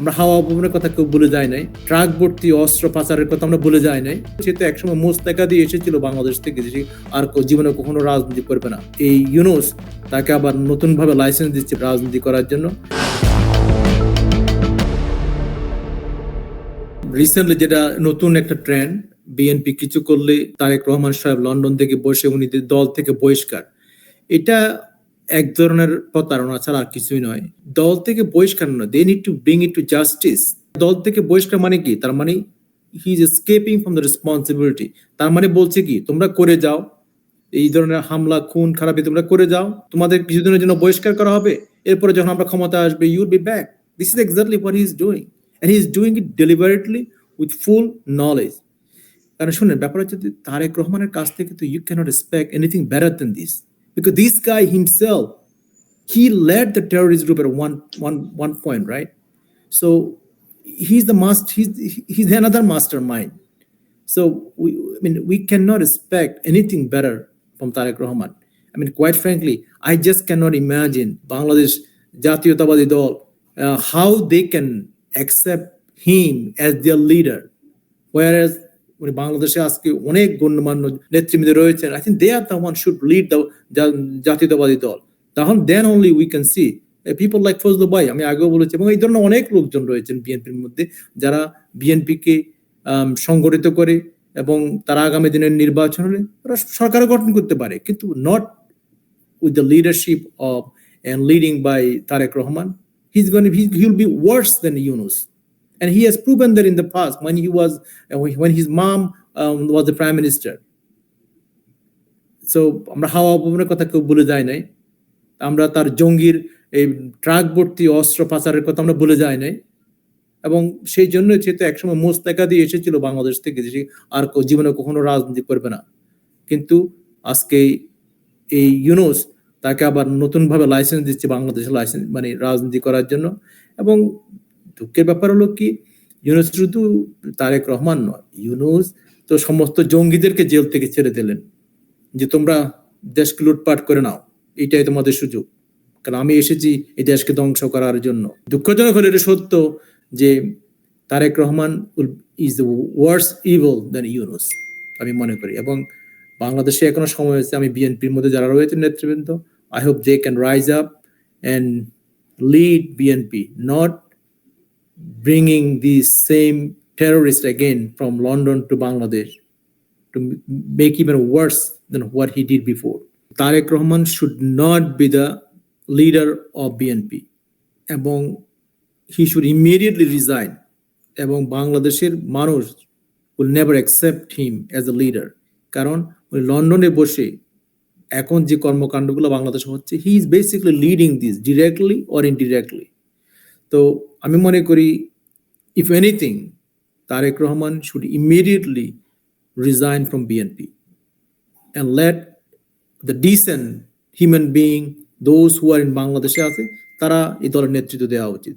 আমরা হাওয়া অপমানের কথা কেউ বলে যায় নাই। ট্রাক ভর্তি, অস্ত্র পাচারের কথা আমরা বলে যায় নাই। সে তো একসময় মোস্তাকা দিয়ে এসেছিল বাংলাদেশ থেকে যে আর জীবনে কখনো রাজনীতি করবে না। এই ইউনুস তাকে আবার নতুন ভাবে লাইসেন্স দিচ্ছে রাজনীতি করার জন্য। রিসেন্টলি যেটা নতুন একটা ট্রেন্ড বিএনপি কিছু করলে তারেক রহমান সাহেব লন্ডন থেকে বসে, উনি দল থেকে বহিষ্কার। এটা এক ধরনের প্রতারণা ছাড়া আর কিছুই নয়। দল থেকে বহিষ্কার নয়। They need to bring it to justice দল থেকে বহিষ্কার মানে কি? তার মানে he is escaping from the responsibility তার মানে বলছে কি? তোমরা করে যাও। এই ধরনের হামলা, খুন, খারাপি তোমরা করে যাও। তোমাদের কিছুদিনের জন্য বহিষ্কার করা হবে। এরপরে যখন আমরা ক্ষমতা আসবে you'll be back this is exactly what he is doing and he is doing it deliberately with full knowledge কারণ শুনেন, ব্যাপার হচ্ছে তারেক রহমানের কাছ থেকে তো you can't expect anything better than this because this guy himself he led the terrorist group at one one one point right? So he's the must he's he's another mastermind. So we i mean we cannot expect anything better from Tariq Rahman. I mean quite frankly I just cannot imagine Bangladesh Jatiyotawadi Dol uh, how they can accept him as their leader. Whereas উনি বাংলাদেশে আজকে অনেক গণ্যমান্য নেতৃবৃন্দ রয়েছেন। I think they are the one should lead the জাতীয়তাবাদী দল। তখন then only we can see people like Fazlu ভাই আমি আগেও বলেছি এবং এই ধরনের অনেক লোকজন রয়েছেন বিএনপির মধ্যে যারা বিএনপিকে সংগঠিত করে এবং তারা আগামী দিনের নির্বাচনে ওরা সরকার গঠন করতে পারে কিন্তু not with the leadership of and leading by Tarek Rahman, he's going to he, he'll be worse than Yunus, and he has proven that in the past when he was uh, when his mom um, was the prime minister. So আমরা হাওয়া অপমানের কথা কেউ বলে যায় নাই। আমরা তার জঙ্গির এই ট্রাক ভর্তি অস্ত্র পাচারের কথা আমরা বলে যায় নাই। এবং সেই জন্য সে তো একসময় মোস্তাকা দিয়ে এসেছিল বাংলাদেশ থেকে যে সে আর জীবনে কখনো রাজনীতি করবে না। কিন্তু আজকে এই ইউনুস তাকে আবার নতুন ভাবে লাইসেন্স দিচ্ছে বাংলাদেশের লাইসেন্স মানে রাজনীতি করার জন্য। এবং দুঃখের ব্যাপার হলো কি, ইউনুস শুধু তারেক রহমান নয়, ইউনুস তো সমস্ত জঙ্গিদেরকে জেল থেকে ছেড়ে দিলেন যে তোমরা দেশকে লুটপাট করে নাও, এটাই তোমাদের সুযোগ। কারণ আমি এসেছি এই দেশকে ধ্বংস করার জন্য। দুঃখজনক হলে এটা সত্য যে Tarek Rahman is the worse evil than Yunus, আমি মনে করি। এবং বাংলাদেশে এখনও সময় আছে আমি বিএনপির মধ্যে যারা রয়েছে, নেতৃবৃন্দ I hope they can rise up and lead BNP not bringing these same terrorists again from London to Bangladesh to make even worse than what he did before. Tarek Rahman should not be the leader of BNP এবং he should immediately resign এবং বাংলাদেশের মানুষ will never accept him as a leader কারণ উনি লন্ডনে বসে এখন যে কর্মকাণ্ডগুলো বাংলাদেশে হচ্ছে he is basically leading this directly or indirectly তো আমি মনে করি if anything Tarek Rahman should immediately resign from BNP and let the decent human being those who are in বাংলাদেশে আছে, তারা এই দলের নেতৃত্ব দেওয়া উচিত।